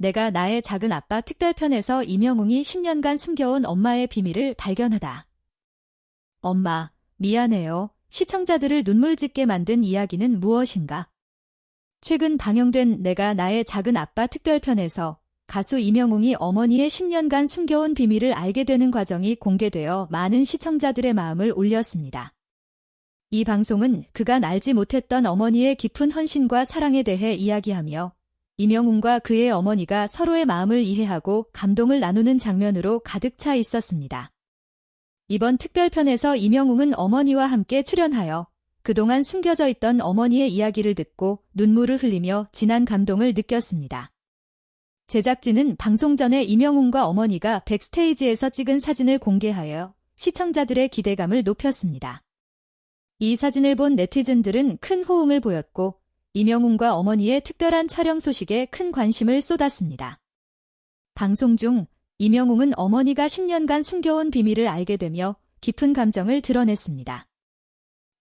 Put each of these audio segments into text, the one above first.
내가 나의 작은 아빠 특별편에서 이명웅이 10년간 숨겨온 엄마의 비밀을 발견하다. 엄마, 미안해요. 시청자들을 눈물 짓게 만든 이야기는 무엇인가? 최근 방영된 내가 나의 작은 아빠 특별편에서 가수 이명웅이 어머니의 10년간 숨겨온 비밀을 알게 되는 과정이 공개되어 많은 시청자들의 마음을 울렸습니다. 이 방송은 그간 알지 못했던 어머니의 깊은 헌신과 사랑에 대해 이야기하며 이명웅과 그의 어머니가 서로의 마음을 이해하고 감동을 나누는 장면으로 가득 차 있었습니다. 이번 특별편에서 이명웅은 어머니와 함께 출연하여 그동안 숨겨져 있던 어머니의 이야기를 듣고 눈물을 흘리며 진한 감동을 느꼈습니다. 제작진은 방송 전에 이명웅과 어머니가 백스테이지에서 찍은 사진을 공개하여 시청자들의 기대감을 높였습니다. 이 사진을 본 네티즌들은 큰 호응을 보였고 이명웅과 어머니의 특별한 촬영 소식에 큰 관심을 쏟았습니다. 방송 중 이명웅은 어머니가 10년간 숨겨온 비밀을 알게 되며 깊은 감정을 드러냈습니다.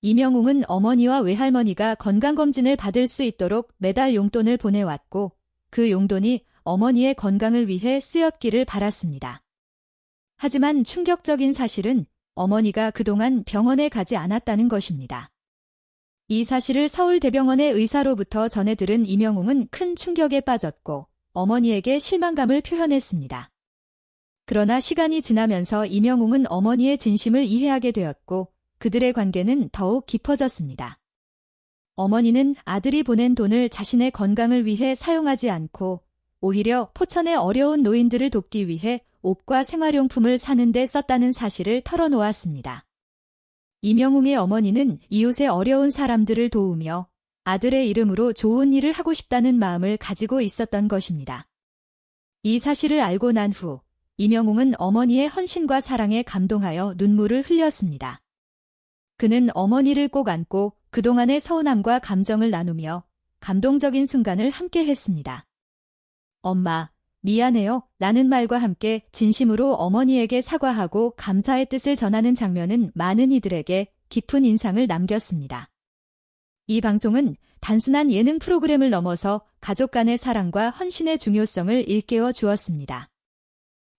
이명웅은 어머니와 외할머니가 건강검진을 받을 수 있도록 매달 용돈을 보내왔고 그 용돈이 어머니의 건강을 위해 쓰였기를 바랐습니다. 하지만 충격적인 사실은 어머니가 그동안 병원에 가지 않았다는 것입니다. 이 사실을 서울대병원의 의사로부터 전해 들은 이명웅은 큰 충격에 빠졌고 어머니에게 실망감을 표현했습니다. 그러나 시간이 지나면서 이명웅은 어머니의 진심을 이해하게 되었고 그들의 관계는 더욱 깊어졌습니다. 어머니는 아들이 보낸 돈을 자신의 건강을 위해 사용하지 않고 오히려 포천의 어려운 노인들을 돕기 위해 옷과 생활용품을 사는 데 썼다는 사실을 털어놓았습니다. 이명웅의 어머니는 이웃의 어려운 사람들을 도우며 아들의 이름으로 좋은 일을 하고 싶다는 마음을 가지고 있었던 것입니다. 이 사실을 알고 난 후 이명웅은 어머니의 헌신과 사랑에 감동하여 눈물을 흘렸습니다. 그는 어머니를 꼭 안고 그동안의 서운함과 감정을 나누며 감동적인 순간을 함께 했습니다. 엄마, 미안해요. 라는 말과 함께 진심으로 어머니에게 사과하고 감사의 뜻을 전하는 장면은 많은 이들에게 깊은 인상을 남겼습니다. 이 방송은 단순한 예능 프로그램을 넘어서 가족 간의 사랑과 헌신의 중요성을 일깨워 주었습니다.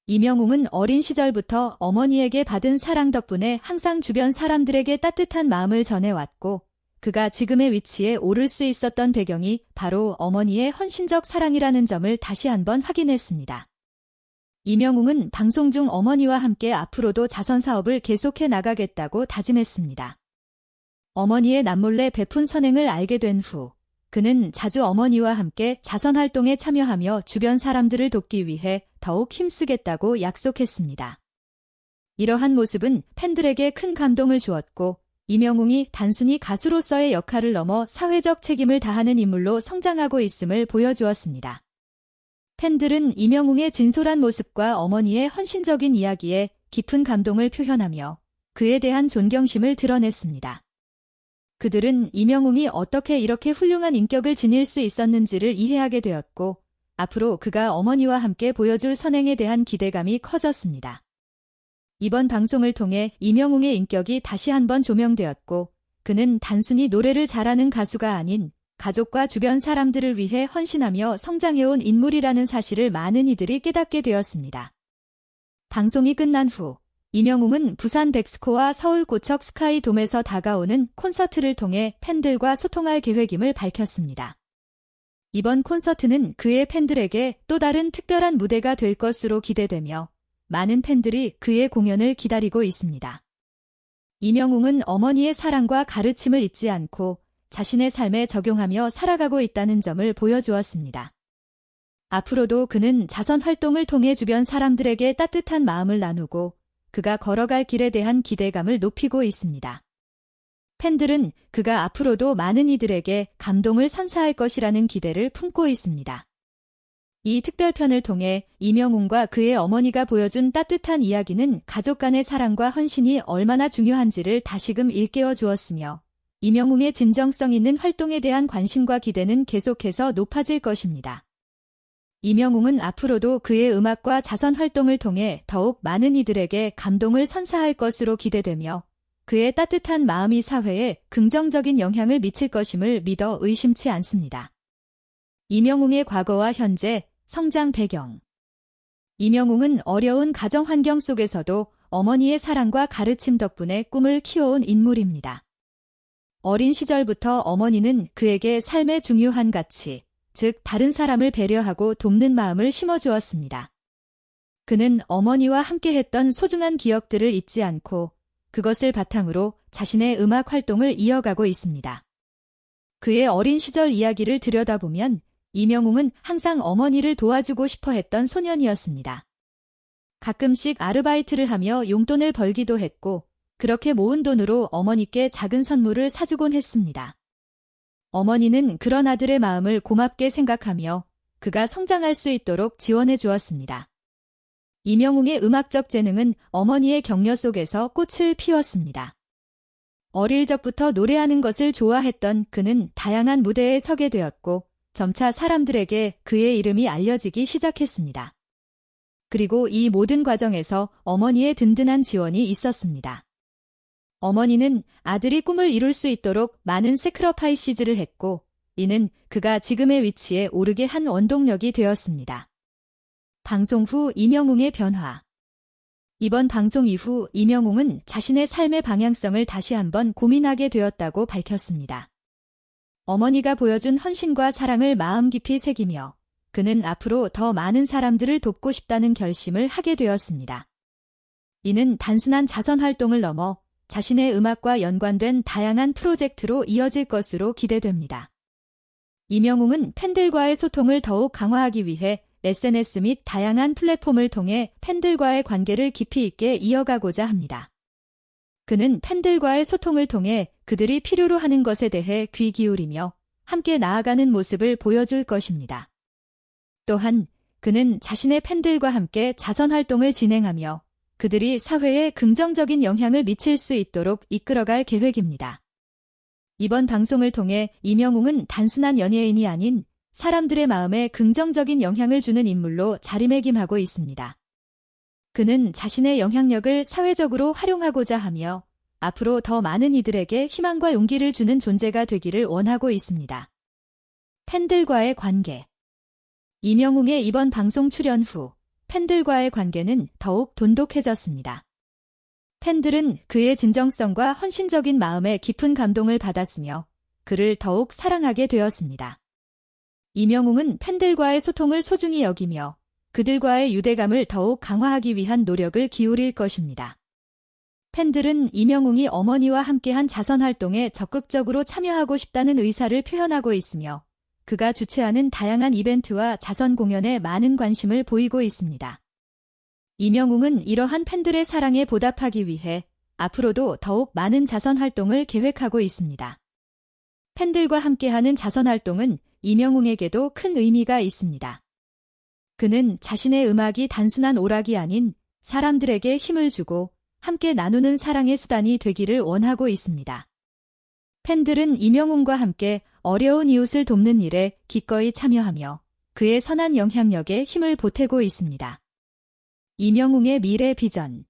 이명웅은 어린 시절부터 어머니에게 받은 사랑 덕분에 항상 주변 사람들에게 따뜻한 마음을 전해왔고 그가 지금의 위치에 오를 수 있었던 배경이 바로 어머니의 헌신적 사랑이라는 점을 다시 한번 확인했습니다. 이명웅은 방송 중 어머니와 함께 앞으로도 자선 사업을 계속해 나가겠다고 다짐했습니다. 어머니의 남몰래 베푼 선행을 알게 된 후, 그는 자주 어머니와 함께 자선 활동에 참여하며 주변 사람들을 돕기 위해 더욱 힘쓰겠다고 약속했습니다. 이러한 모습은 팬들에게 큰 감동을 주었고 이명웅이 단순히 가수로서의 역할을 넘어 사회적 책임을 다하는 인물로 성장하고 있음을 보여주었습니다. 팬들은 이명웅의 진솔한 모습과 어머니의 헌신적인 이야기에 깊은 감동을 표현하며 그에 대한 존경심을 드러냈습니다. 그들은 이명웅이 어떻게 이렇게 훌륭한 인격을 지닐 수 있었는지를 이해하게 되었고 앞으로 그가 어머니와 함께 보여줄 선행에 대한 기대감이 커졌습니다. 이번 방송을 통해 이명웅의 인격이 다시 한번 조명되었고 그는 단순히 노래를 잘하는 가수가 아닌 가족과 주변 사람들을 위해 헌신하며 성장해온 인물이라는 사실을 많은 이들이 깨닫게 되었습니다. 방송이 끝난 후 이명웅은 부산 백스코와 서울 고척 스카이돔에서 다가오는 콘서트를 통해 팬들과 소통할 계획임을 밝혔습니다. 이번 콘서트는 그의 팬들에게 또 다른 특별한 무대가 될 것으로 기대되며 많은 팬들이 그의 공연을 기다리고 있습니다. 이명웅은 어머니의 사랑과 가르침을 잊지 않고 자신의 삶에 적용하며 살아가고 있다는 점을 보여주었습니다. 앞으로도 그는 자선 활동을 통해 주변 사람들에게 따뜻한 마음을 나누고 그가 걸어갈 길에 대한 기대감을 높이고 있습니다. 팬들은 그가 앞으로도 많은 이들에게 감동을 선사할 것이라는 기대를 품고 있습니다. 이 특별편을 통해 이명웅과 그의 어머니가 보여준 따뜻한 이야기는 가족 간의 사랑과 헌신이 얼마나 중요한지를 다시금 일깨워 주었으며 이명웅의 진정성 있는 활동에 대한 관심과 기대는 계속해서 높아질 것입니다. 이명웅은 앞으로도 그의 음악과 자선 활동을 통해 더욱 많은 이들에게 감동을 선사할 것으로 기대되며 그의 따뜻한 마음이 사회에 긍정적인 영향을 미칠 것임을 믿어 의심치 않습니다. 이명웅의 과거와 현재, 성장 배경 이명웅은 어려운 가정 환경 속에서도 어머니의 사랑과 가르침 덕분에 꿈을 키워온 인물입니다. 어린 시절부터 어머니는 그에게 삶의 중요한 가치, 즉 다른 사람을 배려하고 돕는 마음을 심어주었습니다. 그는 어머니와 함께했던 소중한 기억들을 잊지 않고 그것을 바탕으로 자신의 음악 활동을 이어가고 있습니다. 그의 어린 시절 이야기를 들여다보면 이명웅은 항상 어머니를 도와주고 싶어 했던 소년이었습니다. 가끔씩 아르바이트를 하며 용돈을 벌기도 했고 그렇게 모은 돈으로 어머니께 작은 선물을 사주곤 했습니다. 어머니는 그런 아들의 마음을 고맙게 생각하며 그가 성장할 수 있도록 지원해 주었습니다. 이명웅의 음악적 재능은 어머니의 격려 속에서 꽃을 피웠습니다. 어릴 적부터 노래하는 것을 좋아했던 그는 다양한 무대에 서게 되었고 점차 사람들에게 그의 이름이 알려지기 시작했습니다. 그리고 이 모든 과정에서 어머니의 든든한 지원이 있었습니다. 어머니는 아들이 꿈을 이룰 수 있도록 많은 세크러파이시즈를 했고 이는 그가 지금의 위치에 오르게 한 원동력이 되었습니다. 방송 후 이명웅의 변화 이번 방송 이후 이명웅은 자신의 삶의 방향성을 다시 한번 고민하게 되었다고 밝혔습니다. 어머니가 보여준 헌신과 사랑을 마음 깊이 새기며 그는 앞으로 더 많은 사람들을 돕고 싶다는 결심을 하게 되었습니다. 이는 단순한 자선 활동을 넘어 자신의 음악과 연관된 다양한 프로젝트로 이어질 것으로 기대됩니다. 이명웅은 팬들과의 소통을 더욱 강화하기 위해 SNS 및 다양한 플랫폼을 통해 팬들과의 관계를 깊이 있게 이어가고자 합니다. 그는 팬들과의 소통을 통해 그들이 필요로 하는 것에 대해 귀 기울이며 함께 나아가는 모습을 보여줄 것입니다. 또한 그는 자신의 팬들과 함께 자선 활동을 진행하며 그들이 사회에 긍정적인 영향을 미칠 수 있도록 이끌어갈 계획입니다. 이번 방송을 통해 이명웅은 단순한 연예인이 아닌 사람들의 마음에 긍정적인 영향을 주는 인물로 자리매김하고 있습니다. 그는 자신의 영향력을 사회적으로 활용하고자 하며 앞으로 더 많은 이들에게 희망과 용기를 주는 존재가 되기를 원하고 있습니다. 팬들과의 관계 이명웅의 이번 방송 출연 후 팬들과의 관계는 더욱 돈독해졌습니다. 팬들은 그의 진정성과 헌신적인 마음에 깊은 감동을 받았으며 그를 더욱 사랑하게 되었습니다. 이명웅은 팬들과의 소통을 소중히 여기며 그들과의 유대감을 더욱 강화하기 위한 노력을 기울일 것입니다. 팬들은 이명웅이 어머니와 함께한 자선 활동에 적극적으로 참여하고 싶다는 의사를 표현하고 있으며 그가 주최하는 다양한 이벤트와 자선 공연에 많은 관심을 보이고 있습니다. 이명웅은 이러한 팬들의 사랑에 보답하기 위해 앞으로도 더욱 많은 자선 활동을 계획하고 있습니다. 팬들과 함께하는 자선 활동은 이명웅에게도 큰 의미가 있습니다. 그는 자신의 음악이 단순한 오락이 아닌 사람들에게 힘을 주고 함께 나누는 사랑의 수단이 되기를 원하고 있습니다. 팬들은 이명웅과 함께 어려운 이웃을 돕는 일에 기꺼이 참여하며 그의 선한 영향력에 힘을 보태고 있습니다. 이명웅의 미래 비전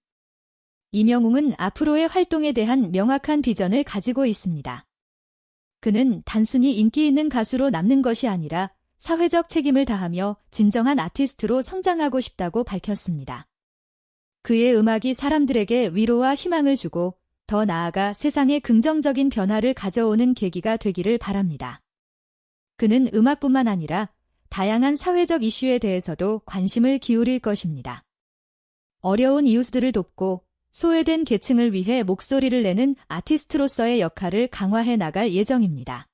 이명웅은 앞으로의 활동에 대한 명확한 비전을 가지고 있습니다. 그는 단순히 인기 있는 가수로 남는 것이 아니라 사회적 책임을 다하며 진정한 아티스트로 성장하고 싶다고 밝혔습니다. 그의 음악이 사람들에게 위로와 희망을 주고 더 나아가 세상에 긍정적인 변화를 가져오는 계기가 되기를 바랍니다. 그는 음악뿐만 아니라 다양한 사회적 이슈에 대해서도 관심을 기울일 것입니다. 어려운 이웃들을 돕고 소외된 계층을 위해 목소리를 내는 아티스트로서의 역할을 강화해 나갈 예정입니다.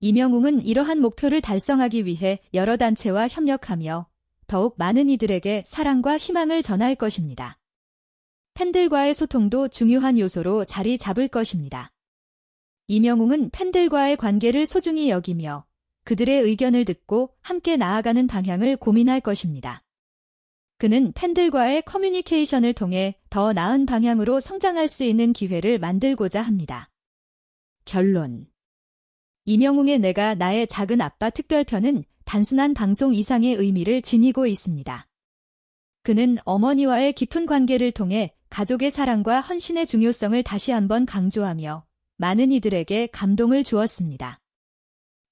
이명웅은 이러한 목표를 달성하기 위해 여러 단체와 협력하며 더욱 많은 이들에게 사랑과 희망을 전할 것입니다. 팬들과의 소통도 중요한 요소로 자리 잡을 것입니다. 이명웅은 팬들과의 관계를 소중히 여기며 그들의 의견을 듣고 함께 나아가는 방향을 고민할 것입니다. 그는 팬들과의 커뮤니케이션을 통해 더 나은 방향으로 성장할 수 있는 기회를 만들고자 합니다. 결론 이명웅의 내가 나의 작은 아빠 특별편은 단순한 방송 이상의 의미를 지니고 있습니다. 그는 어머니와의 깊은 관계를 통해 가족의 사랑과 헌신의 중요성을 다시 한번 강조하며 많은 이들에게 감동을 주었습니다.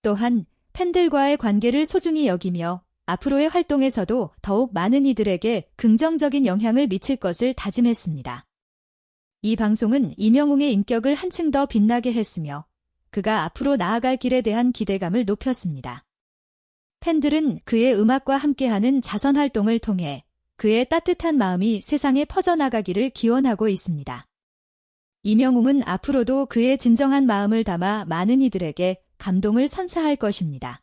또한 팬들과의 관계를 소중히 여기며 앞으로의 활동에서도 더욱 많은 이들에게 긍정적인 영향을 미칠 것을 다짐했습니다. 이 방송은 이명웅의 인격을 한층 더 빛나게 했으며 그가 앞으로 나아갈 길에 대한 기대감을 높였습니다. 팬들은 그의 음악과 함께하는 자선 활동을 통해 그의 따뜻한 마음이 세상에 퍼져나가기를 기원하고 있습니다. 이명웅은 앞으로도 그의 진정한 마음을 담아 많은 이들에게 감동을 선사할 것입니다.